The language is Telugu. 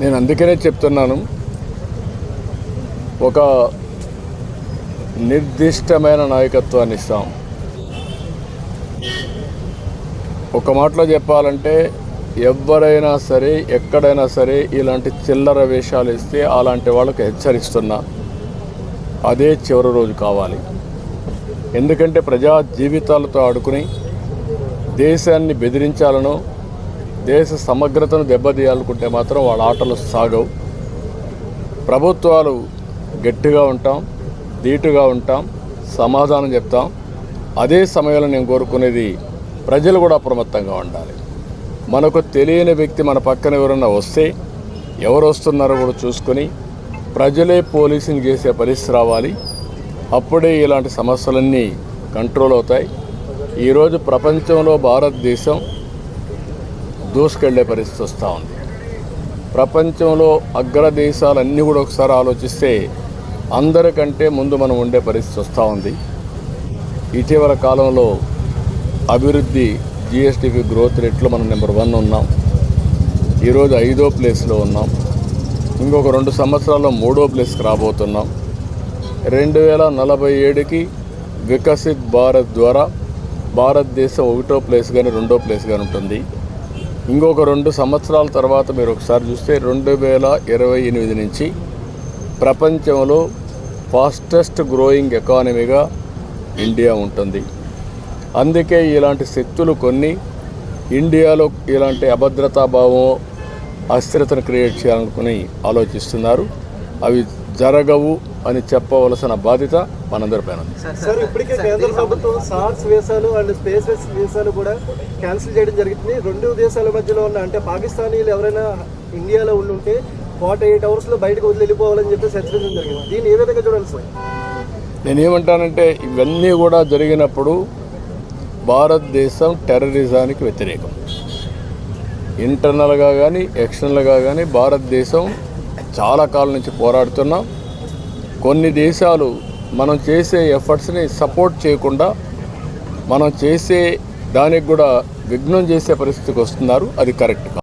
నేను అందుకనే చెప్తున్నాను. ఒక నిర్దిష్టమైన నాయకత్వాన్ని ఇస్తాం. ఒక మాటలో చెప్పాలంటే ఎవరైనా సరే ఎక్కడైనా సరే ఇలాంటి చిల్లర వేషాలు ఇస్తే అలాంటి వాళ్ళకు హెచ్చరిస్తున్నా. అదే చివరి రోజు కావాలి. ఎందుకంటే ప్రజా జీవితాలతో ఆడుకుని దేశాన్ని బెదిరించాలనో దేశ సమగ్రతను దెబ్బతీయాలనుకుంటే మాత్రం వాళ్ళ ఆటలు సాగవు. ప్రభుత్వాలు గట్టిగా ఉంటాం ధీటుగా ఉంటాం సమాధానం చెప్తాం. అదే సమయంలో నేను కోరుకునేది ప్రజలు కూడా అప్రమత్తంగా ఉండాలి. మనకు తెలియని వ్యక్తి మన పక్కన ఎవరన్నా వస్తే ఎవరు వస్తున్నారో కూడా చూసుకొని ప్రజలే పోలీసింగ్ చేసే పరిస్థితి రావాలి. అప్పుడే ఇలాంటి సమస్యలన్నీ కంట్రోల్ అవుతాయి. ఈరోజు ప్రపంచంలో భారతదేశం దూసుకెళ్ళే పరిస్థితి వస్తూ ఉంది. ప్రపంచంలో అగ్రదేశాలన్నీ కూడా ఒకసారి ఆలోచిస్తే అందరికంటే ముందు మనం ఉండే పరిస్థితి వస్తూ ఉంది. ఇటీవల కాలంలో అభివృద్ధి జిఎస్టీపీ గ్రోత్ రేట్లో మనం నెంబర్ వన్ ఉన్నాం. ఈరోజు ఐదో ప్లేస్లో ఉన్నాం. ఇంకొక రెండు సంవత్సరాల్లో మూడో ప్లేస్కి రాబోతున్నాం. రెండు వేల నలభై ఏడుకి వికసిత్ భారత్ ద్వారా భారతదేశం ఒకటో ప్లేస్ కానీ రెండో ప్లేస్ కానీ ఉంటుంది. ఇంకొక రెండు సంవత్సరాల తర్వాత మీరు ఒకసారి చూస్తే రెండు వేల ఇరవై ఎనిమిది నుంచి ప్రపంచంలో ఫాస్టెస్ట్ గ్రోయింగ్ ఎకానమీగా ఇండియా ఉంటుంది. అందుకే ఇలాంటి శక్తులు కొన్ని ఇండియాలో ఇలాంటి అభద్రతా భావం అస్థిరతను క్రియేట్ చేయాలనుకుని ఆలోచిస్తున్నారు. అవి జరగవు అని చెప్పవలసిన బాధ్యత మనందరిపైన ఉంది. సార్ ఇప్పటికే కేంద్ర ప్రభుత్వం సార్స్ వీసాలు అండ్ స్పేస్ వీసాలు కూడా క్యాన్సిల్ చేయడం జరిగింది. రెండు దేశాల మధ్యలో ఉన్న అంటే పాకిస్తానీలు ఎవరైనా ఇండియాలో ఉండి ఉంటే ఫార్టీ ఎయిట్ అవర్స్లో బయటకు వదిలి వెళ్ళిపోవాలని చెప్పి హెచ్చరించడం జరిగింది. దీన్ని ఏ విధంగా చూడాలి సార్? నేనేమంటానంటే ఇవన్నీ కూడా జరిగినప్పుడు భారతదేశం టెర్రరిజానికి వ్యతిరేకం. ఇంటర్నల్గా కానీ ఎక్స్టర్నల్గా కానీ భారతదేశం చాలా కాలం నుంచి పోరాడుతున్నాం. కొన్ని దేశాలు మనం చేసే ఎఫర్ట్స్ని సపోర్ట్ చేయకుండా మనం చేసే దానికి కూడా విఘ్నం చేసే పరిస్థితికి వస్తున్నారు. అది కరెక్ట్